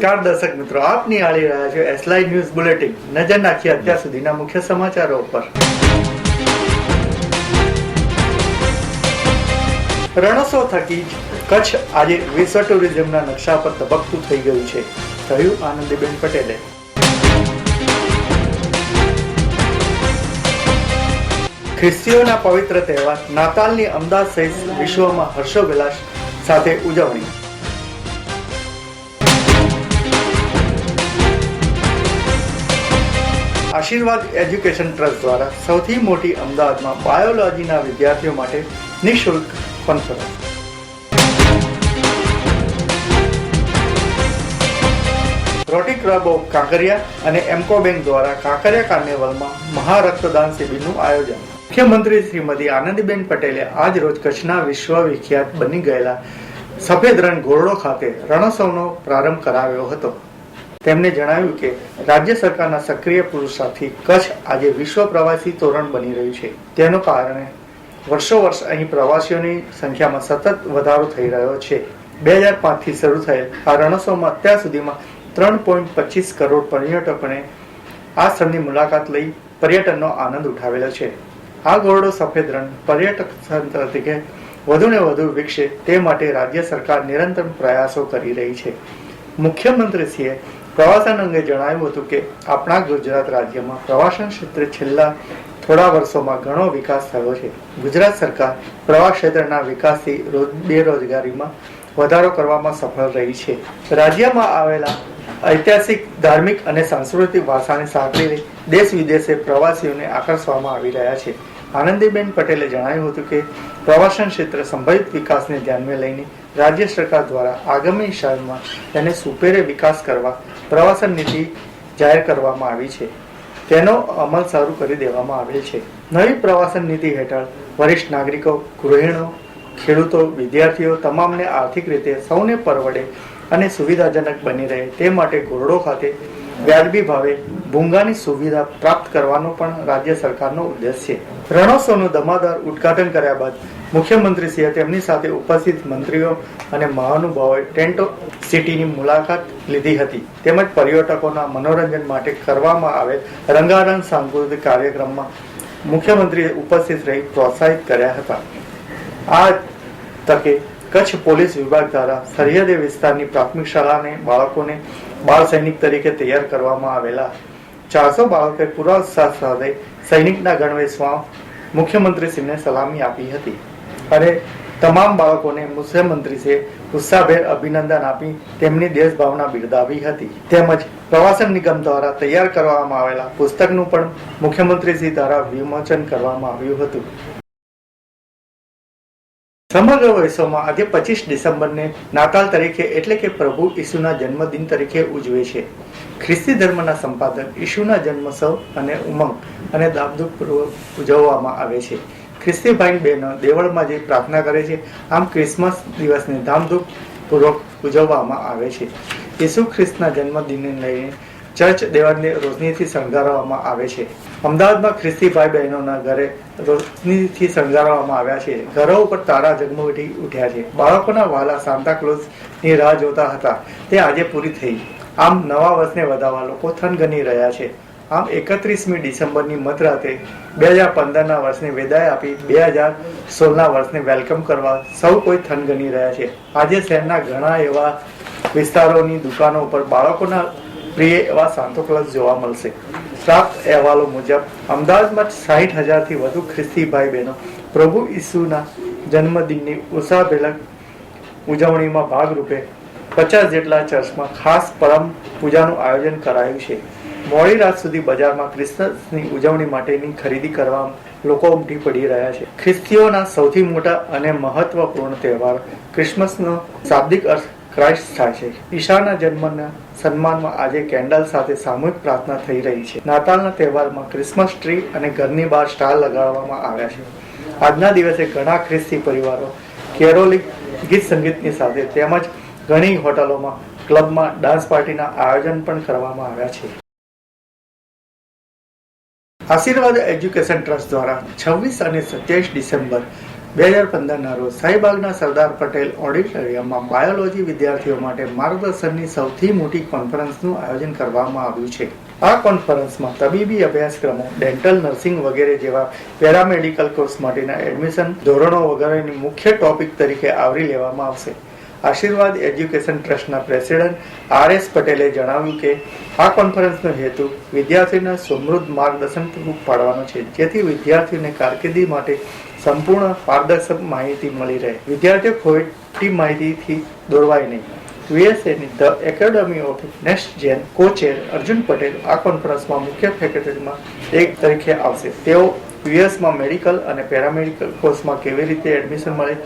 નમસ્કાર દર્શક મિત્રો આપ નિહાળી રહ્યા છો એસલાઈ ન્યૂઝ બુલેટિન નજર નાખીએ અત્યાર સુધીના મુખ્ય સમાચારો ઉપર. રણોત્સવ થકી કચ્છ આજે વિશ્વ ટુરિઝમના નકશા પર ધબકતું થઈ ગયું છે. કહ્યું આનંદીબેન પટેલે. ખ્રિસ્તીઓના પવિત્ર તહેવાર, નાતાલની અમદાવાદ સહિત વિશ્વમાં હર્ષોવિલાસ સાથે ઉજવણી. આશીર્વાદ એજ્યુકેશન ટ્રસ્ટ દ્વારા સૌથી મોટી અમદાવાદમાં બાયોલોજીના વિદ્યાર્થીઓ માટે નિઃશુલ્ક conference rotary club of Kankaria અને એમકો બેંક દ્વારા કાંકરિયા કાર્નિવલમાં મહારક્તદાન શિબિરનું આયોજન. મુખ્યમંત્રી શ્રીમતી આનંદીબેન પટેલે આજ રોજ કચ્છના વિશ્વવિખ્યાત બની ગયેલા સફેદ રણ ઘોરડો ખાતે રણોત્સવનો પ્રારંભ કરાવ્યો હતો. તેમણે જણાવ્યું કે રાજ્ય સરકારના સક્રિય પુરુષાર્થથી કચ્છ આજે વિશ્વ પ્રવાસી તોરણ બની રહ્યું છે. તેનું કારણે વર્ષો વર્ષ અહીં પ્રવાસીઓની સંખ્યામાં સતત વધારો થઈ રહ્યો છે. બે હજાર પાંચથી શરૂ થયેલ આ રણોત્સવમાં અત્યાર સુધીમાં ત્રણ પોઈન્ટ પચીસ કરોડ પર્યટકોને આ સ્થળની મુલાકાત લઈ પર્યટનનો આનંદ ઉઠાવેલો છે. આ ગોરડો સફેદ રણ પર્યટક સ્થળ તરીકે વધુને વધુ વિકસે તે માટે રાજ્ય સરકાર નિરંતર પ્રયાસો કરી રહી છે. મુખ્યમંત્રીશ્રીએ પ્રવાસન અંગે જણાવ્યું હતું કે આપણા ગુજરાત રાજ્યમાં પ્રવાસન ક્ષેત્રે છેલ્લા થોડા વર્ષોમાં ઘણો વિકાસ થયો છે. ગુજરાત સરકાર પ્રવાસ ક્ષેત્રના વિકાસથી બેરોજગારીમાં વધારો કરવામાં સફળ રહી છે. રાજ્યમાં આવેલા ઐતિહાસિક, ધાર્મિક અને સાંસ્કૃતિક વારસાને સાંકળીને દેશ વિદેશે પ્રવાસીઓને આકર્ષવામાં આવી રહ્યા છે. આનંદીબેન પટેલે જણાવ્યું હતું કે પ્રવાસન ક્ષેત્ર સંભવિત વિકાસને ધ્યાનમાં લઈને રાજ્ય સરકાર દ્વારા આગામી સાલમાં તેને સુપેરે વિકાસ કરવા પ્રવાસન નીતિ જાહેર કરવામાં આવી છે. તેનો અમલ શરૂ કરી દેવામાં આવેલ છે. નવી પ્રવાસન નીતિ હેઠળ વરિષ્ઠ નાગરિકો, ગૃહિણીઓ, ખેડૂતો, વિદ્યાર્થીઓ તમામને આર્થિક રીતે સૌને પરવડે અને સુવિધાજનક બની રહે તે માટે ઘોરડો ખાતે વ્યાજબી ભાવે ભૂંગાની સુવિધા પ્રાપ્ત કરવાનો પણ રાજ્ય સરકારનો ઉદ્દેશ છે. રણોત્સવનું દમાદાર ઉદઘાટન કર્યા બાદ મુખ્યમંત્રીશ્રીએ તેમની સાથે ઉપસ્થિત મંત્રીઓ અને મહાનુભાવોએ ટેન્ટો સિટીની મુલાકાત લીધી હતી. તેમજ પર્યટકોના મનોરંજન માટે કરવામાં આવેલ રંગારંગ સાંસ્કૃતિક કાર્યક્રમમાં મુખ્યમંત્રીએ ઉપસ્થિત રહી પ્રોત્સાહિત કર્યા હતા. આ તકે કચ્છ પોલીસ વિભાગ દ્વારા સરહદે વિસ્તારની પ્રાથમિક શાળાને બાળકોને બાળ સૈનિક તરીકે તૈયાર કરવામાં આવેલા ચારસો બાળકોએ પૂરા ઉત્સાહ સાથે સૈનિકના ગણવેશમાં મુખ્યમંત્રીશ્રીને સલામી આપી હતી. અને તમામ બાળકોને મુખ્યમંત્રીશ્રીએ ઉત્સાહભેર અભિનંદન આપી, તેમની દેશભાવના બિરદાવી હતી. તેમજ પ્રવાસન નિગમ દ્વારા તૈયાર કરવામાં આવેલા પુસ્તકનું પણ મુખ્યમંત્રીશ્રી દ્વારા વિમોચન કરવામાં આવ્યું હતું. સમગ્ર વિશ્વમાં આજે પચીસ ડિસેમ્બરને નાતાલ તરીકે એટલે કે પ્રભુ ઈસુના જન્મદિન તરીકે ઉજવે છે. ખ્રિસ્તી ધર્મના સંપાદક ઈસુના જન્મોત્સવ અને ઉમંગ અને દામદુખપૂર્વક ઉજવવામાં આવે છે. ખ્રિસ્તી ભાઈ બહેનો દેવળમાં જઈ પ્રાર્થના કરે છે. આમ ક્રિસમસ દિવસને ધામધૂમપૂર્વક ઉજવવામાં આવે છે. ઈસુ ખ્રિસ્તના જન્મદિનને લઈને ચર્ચ દેવાલને રોશનીથી શણગારવામાં આવે છે. અમદાવાદમાં ખ્રિસ્તી ભાઈ બહેનોના ઘરે રોશનીથી શણગારવામાં આવ્યા છે. ઘરો ઉપર તારા ઝગમગી ઉઠ્યા છે. બાળકોના વાલા સાંતાક્લોઝની રાહ જોતા હતા. તે આજે પૂરી થઈ. આમ નવા વર્ષને વધાવવા લોકો થનગની રહ્યા છે. આમ એકત્રીસમી ડિસેમ્બરની મધરાતે બે હજાર પંદરના વર્ષને વિદાય આપી બે હજાર સોળના વર્ષને વેલકમ કરવા સૌ કોઈ થનગની રહ્યા છે. આજે શહેરના ઘણા એવા વિસ્તારોની દુકાનો ઉપર બાળકોના પ્રિય એવા સાંતોક્લાસ જોવા મળશે. પ્રાપ્ત અહેવાલો મુજબ, અમદાવાદમાં સાહીઠ હજારથી વધુ ખ્રિસ્તી ભાઈ બહેનો પ્રભુ ઈસુના જન્મદિનની ઉત્સાહભેરક ઉજવણીમાં ભાગરૂપે પચાસ જેટલા ચર્ચમાં ખાસ પરમ પૂજાનું આયોજન કરાયું છે. મોડી રાત સુધી બજારમાં ક્રિસમસની ઉજવણી માટેની ખરીદી કરવા લોકો ઉમટી પડી રહ્યા છે. ખ્રિસ્તીઓના સૌથી મોટા અને મહત્વપૂર્ણ તહેવાર ક્રિસમસનો શાબ્દિક અર્થ ક્રાઇસ્ટ થાય છે. ઈશાના જન્મના સન્માનમાં આજે કેન્ડલ સાથે સામૂહિક પ્રાર્થના થઈ રહી છે. નાતાલના તહેવારમાં ક્રિસમસ ટ્રી અને ઘરની બહાર સ્ટાર લગાડવામાં આવ્યા છે. આજના દિવસે ઘણા ખ્રિસ્તી પરિવારો કેરોલિક ગીત સંગીતની સાથે તેમજ ઘણી હોટલોમાં, ક્લબમાં ડાન્સ પાર્ટીના આયોજન પણ કરવામાં આવ્યા છે. આશીર્વાદ એજ્યુકેશન ટ્રસ્ટ દ્વારા છવ્વીસ અને સત્યાવીસ ડિસેમ્બર બે હજાર પંદરના રોજ શાહીબાગના સરદાર પટેલ ઓડિટોરિયમમાં બાયોલોજી વિદ્યાર્થીઓ માટે માર્ગદર્શનની સૌથી મોટી કોન્ફરન્સનું આયોજન કરવામાં આવ્યું છે. આ કોન્ફરન્સમાં તબીબી અભ્યાસક્રમો, ડેન્ટલ નર્સિંગ વગેરે જેવા પેરામેડિકલ કોર્સ માટેના એડમિશન ધોરણો વગેરેની મુખ્ય ટોપિક તરીકે આવરી લેવામાં આવશે. આશીર્વાદ એજ્યુકેશન ટ્રસ્ટના પ્રેસિડેન્ટ આર એસ પટેલે જણાવ્યું કે, આ કોન્ફરન્સનો હેતુ વિદ્યાર્થીઓને સમૃદ્ધ માર્ગદર્શન પૂરું પાડવાનો છે. જેથી વિદ્યાર્થીઓને કારકિર્દી માટે સંપૂર્ણ પારદર્શક માહિતી મળી રહે. વિદ્યાર્થીઓ ખોટી માહિતીથી દોરવાય નહીં. યુએસએની the academy of next gen કોચેર Arjun Patel આ કોન્ફરન્સમાં મુખ્ય ફેકલ્ટીમાં એક તરીકે આવશે. તેઓ યુએસમાં મેડિકલ અને પેરામેડિકલ કોર્સમાં કેવી રીતે એડમિશન મળે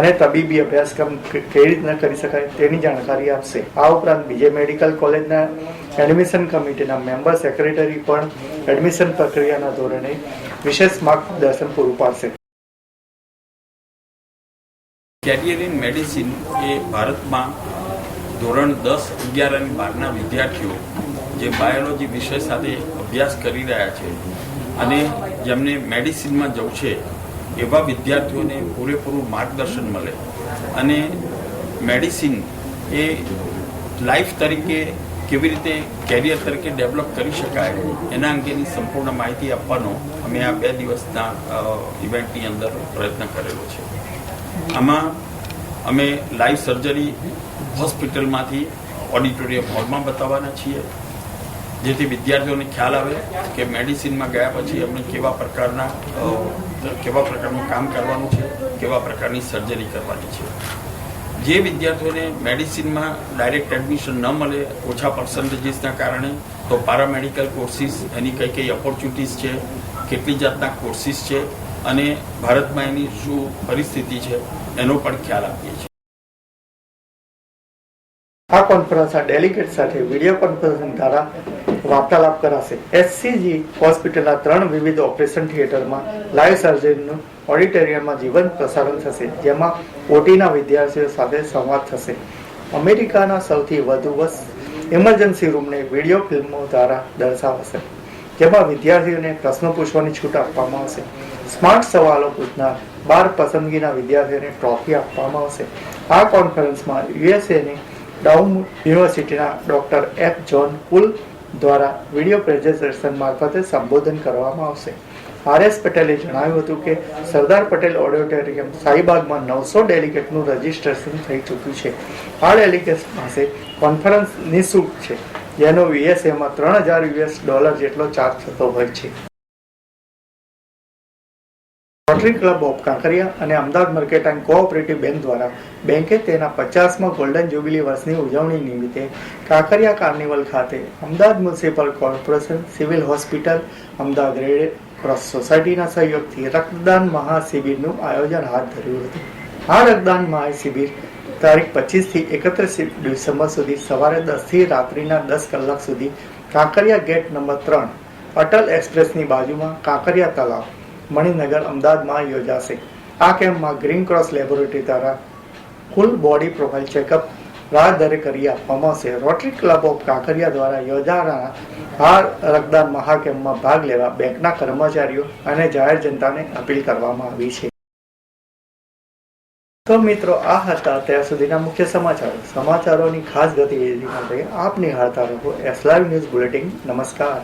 અને તબીબી અભ્યાસક્રમ કેવી રીતના કરી શકાય તેની જાણકારી આપશે. આ ઉપરાંત બીજે મેડિકલ કોલેજના એડમિશન કમિટીના મેમ્બર સેક્રેટરી પણ એડમિશન પ્રક્રિયાના ધોરણે વિશેષ માર્ગદર્શન પૂરું પાડશે. કેરિયર ઇન મેડિસિન એ ભારતમાં ધોરણ દસ, અગિયાર અને બારના વિદ્યાર્થીઓ જે બાયોલોજી વિષય સાથે અભ્યાસ કરી રહ્યા છે અને જેમને મેડિસિનમાં જવું છે, એવા વિદ્યાર્થીઓને પૂરેપૂરું માર્ગદર્શન મળે. અને મેડિસિન એ લાઈફ તરીકે કેવી રીતે કેરિયર તરીકે ડેવલપ કરી શકાય, એના અંગેની સંપૂર્ણ માહિતી આપવાનો અમે આ બે દિવસના ઇવેન્ટની અંદર પ્રયત્ન કરેલો છે. આમાં અમે લાઈવ સર્જરી હોસ્પિટલમાંથી ઓડિટોરિયમ હોલમાં બતાવવાના છીએ. જેથી વિદ્યાર્થીઓને ખ્યાલ આવે કે મેડિસિનમાં ગયા પછી અમને કેવા પ્રકારના કેવા પ્રકારનું કામ કરવાનું છે, કેવા પ્રકારની સર્જરી કરવાની છે. જે વિદ્યાર્થીઓને મેડિસિનમાં ડાયરેક્ટ એડમિશન ન મળે, ઓછા પર્સન્ટેજીસના કારણે, તો પારામેડિકલ કોર્સિસ એની કઈ કઈ ઓપોર્ચ્યુનિટીઝ છે, કેટલી જાતના કોર્સિસ છે અને ભારતમાં એની શું પરિસ્થિતિ છે, એનો પણ ખ્યાલ આપીએ છીએ. આ કોન્ફરન્સના ડેલિગેટ સાથે વીડિયો કોન્ફરન્સિંગ દ્વારા વાર્તાલાપ કરાશે. એસસીજી હોસ્પિટલના ત્રણ વિવિધ ઓપરેશન થિયેટરમાં લાઈવ સર્જરીનું ઓડિટોરિયમમાં જીવંત પ્રસારણ થશે, જેમાં ઓટીના વિદ્યાર્થીઓ સાથે સંવાદ થશે. અમેરિકાના સૌથી વધુ વસ ઇમરજન્સી રૂમને વીડિયો ફિલ્મો દ્વારા દર્શાવાશે, જેમાં વિદ્યાર્થીઓને પ્રશ્નો પૂછવાની છૂટ આપવામાં આવશે. સ્માર્ટ સવાલો પૂછનાર બાર પસંદગીના વિદ્યાર્થીઓને ટ્રોફી આપવામાં આવશે. આ કોન્ફરન્સમાં યુએસએની ડાઉન યુનિવર્સિટીના ડોક્ટર એફ જોન પુલ દ્વારા વીડિયો પ્રેઝન્ટેશન મારફતે સંબોધન કરવામાં આવશે. આર એસ પટેલે જણાવ્યું હતું કે, સરદાર પટેલ ઓડિટોરિયમ શાહીબાગમાં નવસો ડેલિગેટનું રજિસ્ટ્રેશન થઈ ચૂક્યું છે. આ ડેલિગેટ્સ પાસે કોન્ફરન્સ નિઃશુલ્ક છે. જેનો યુએસએમાં ત્રણ હજાર યુએસ ડોલર જેટલો ચાર્જ થતો હોય છે. રોટરી ક્લબ ઓફ કાંકરિયા અને અમદાવાદ મર્કેટાઇન કોઓપરેટિવ બેંક દ્વારા બેંકે તેના પચાસમાં ગોલ્ડન જ્યુબિલી વર્ષની ઉજવણી નિમિત્તે કાંકરિયા કાર્નિવલ ખાતે Ahmedabad municipal corporation civil hospital Ahmedabad red cross સોસાયટીના સહયોગથી રક્તદાન મહાશિબિરનું આયોજન હાથ ધર્યું હતું. આ રક્તદાન મહાશિબિર તારીખ પચીસથી એકત્રીસ ડિસેમ્બર સુધી સવારે દસથી રાત્રિના દસ કલાક સુધી કાંકરિયા ગેટ નંબર ત્રણ, અટલ એક્સપ્રેસની બાજુમાં કાંકરિયા તલાવ મણિનગર અમદાવાદમાં યોજાશે. આ કેમ્પમાં ગ્રીન ક્રોસ લેબોરેટરી દ્વારા ફૂલ બોડી પ્રોફાઇલ ચેકઅપ રાત દરે કરી આપવામાં આવશે. રોટરી ક્લબ ઓફ કાંકરિયા દ્વારા યોજાનારા આ રક્તદાન મહાકેમ્પમાં ભાગ લેવા બેંકના કર્મચારીઓ અને જાહેર જનતાને અપીલ કરવામાં આવી છે. તો મિત્રો, આ હતા અત્યાર સુધીના મુખ્ય સમાચારો. સમાચારોની ખાસ ગતિવિધિ માટે આપ નિહાળતા રહો એસ લાઈવ ન્યૂઝ બુલેટિન નમસ્કાર.